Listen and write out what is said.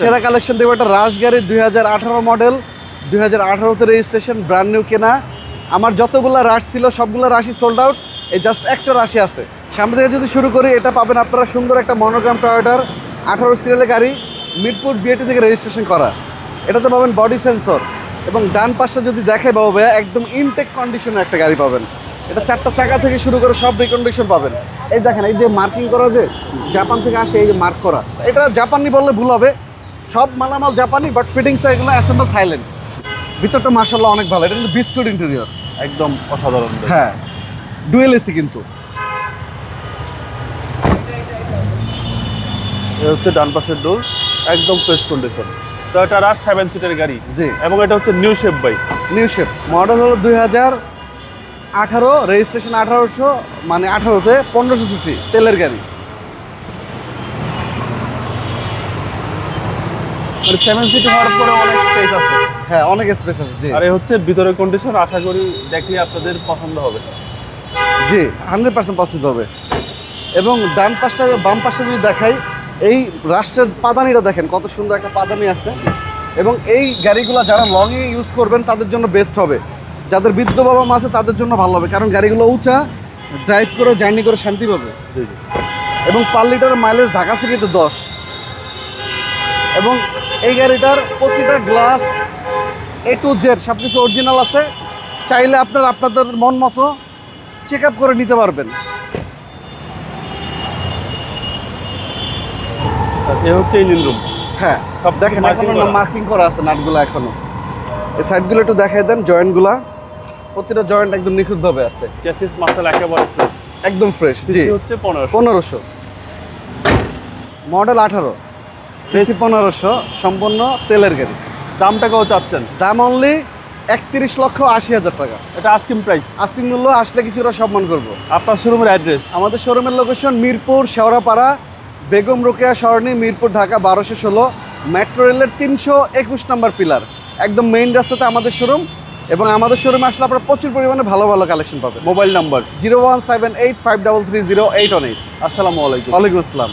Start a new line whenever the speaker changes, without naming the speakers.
সেরা কালেকশন দেখব একটা রাশ গাড়ি দুই হাজার আঠারো মডেল দুই হাজার আঠারোতে রেজিস্ট্রেশন ব্র্যান্ড নিউ কেনা। আমার যতগুলো রাশ ছিল, সবগুলো রাশি সোল্ড আউট এই জাস্ট একটা রাশি আছে। সামনে থেকে যদি শুরু করি, এটা পাবেন আপনারা সুন্দর একটা মনোগ্রাম টয়োটার আঠারো সিরিয়ালের গাড়ি, মিরপুর বিএটি থেকে রেজিস্ট্রেশন করা। এটাতে পাবেন বডি সেন্সর এবং ডান পাশটা যদি দেখে বাবু ভাইয়া, একদম ইনটেক কন্ডিশনে একটা গাড়ি পাবেন। এটা চারটা চাকা থেকে শুরু করে সব রিকন্ডিশন পাবেন। এই দেখেন, এই যে মার্কিং করা যে জাপান থেকে আসে এই যে মার্ক করা। এটা জাপানি বললে ভুল হবে। সব মালামাল জাপানি বাট ফিটিংস এগুলো অ্যাসেম্বল থাইল্যান্ড। ভিতরটা মার্শাল্লাহ অনেক ভালো এটা কিন্তু বিস্কুট ইন্টেরিয়র
একদম অসাধারণ
হ্যাঁ ডুয়েল এসি কিন্তু।
এ হচ্ছে ডান পাশের ডোর একদম ফ্রেশ কন্ডিশন তো এটা রাশ সেভেন সিটের গাড়ি।
জি।
এবং এটা হচ্ছে new shape bike
new shape model হলো দুই হাজার আঠারো রেজিস্ট্রেশন আঠারোশো মানে আঠারোতে পনেরোশো সিসি তেলের গাড়ি।
মানে সেভেন সিট হওয়ার পরে অনেক স্পেস আছে।
হ্যাঁ অনেক স্পেস আছে জি।
আর এই হচ্ছে ভিতরের কন্ডিশন আশা করি দেখলে আপনাদের পছন্দ হবে।
জি হান্ড্রেড পার্সেন্ট পছন্দ হবে। এবং ডান পাশটা বাম পাশটা যদি দেখাই এই রাষ্ট্রের পাদানিটা দেখেন কত সুন্দর একটা পাদানি আছে। এবং এই গাড়িগুলো যারা লংয়ে ইউজ করবেন তাদের জন্য বেস্ট হবে। যাদের বৃদ্ধ বাবা মা আছে তাদের জন্য ভালো হবে। কারণ গাড়িগুলো উঁচা ড্রাইভ করে জার্নি করে শান্তি পাবে। এবং পার লিটার মাইলেজ ঢাকা সিটিতে দশ। এবং এই গাড়িটার প্রতিটা গ্লাস এ টু জেড সব কিছু অরিজিনাল আছে। চাইলে আপনার আপনাদের মন মতো চেক আপ করে নিতে পারবেন।
এ হচ্ছে ইঞ্জিন রুম
হ্যাঁ
সব
দেখেন
এখনও।
মার্কিং করা। আছে নাটগুলো এখনও। এই সাইডগুলো একটু দেখাই দেন জয়েন্টগুলা প্রতিটা জয়েন্ট একদম নিখুঁতভাবে আছে।
চেসিস মাসেল একেবারে ফ্রেশ
একদম ফ্রেশ জি।
হচ্ছে পনেরোশো।
পনেরোশো। মডেল আঠারো। সিসি পনেরোশো সম্পূর্ণ তেলের গাড়ি।
দামটা কত চাচ্ছেন?
দাম অনলি একত্রিশ লক্ষ আশি হাজার টাকা।
এটা আস্কিং প্রাইস
আস্তিক মূল্য আসলে কিছুটা সম্মান করব।
আপনার শোরুমের অ্যাড্রেস
আমাদের শোরুমের লোকেশন মিরপুর শেওড়াপাড়া বেগম রোকেয়া সরণি মিরপুর ঢাকা বারোশো ষোলো। মেট্রো রেলের তিনশো একুশ নম্বর পিলার একদম মেইন রাস্তাতে আমাদের শোরুম এবং আমাদের শোরুমে আসলে আপনারা প্রচুর পরিমাণে ভালো ভালো কালেকশন পাবেন।
Mobile number
zero one seven eight five double three zero eight one eight.
আসসালামু আলাইকুম।
ওয়ালাইকুম আসসালাম।